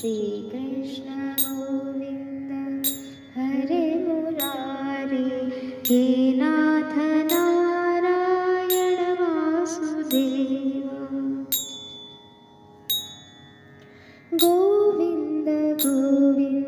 श्रीकृष्ण गोविन्द हरे मुरारे हे नाथ नारायण वासुदेवा। गोविन्द गोविन्द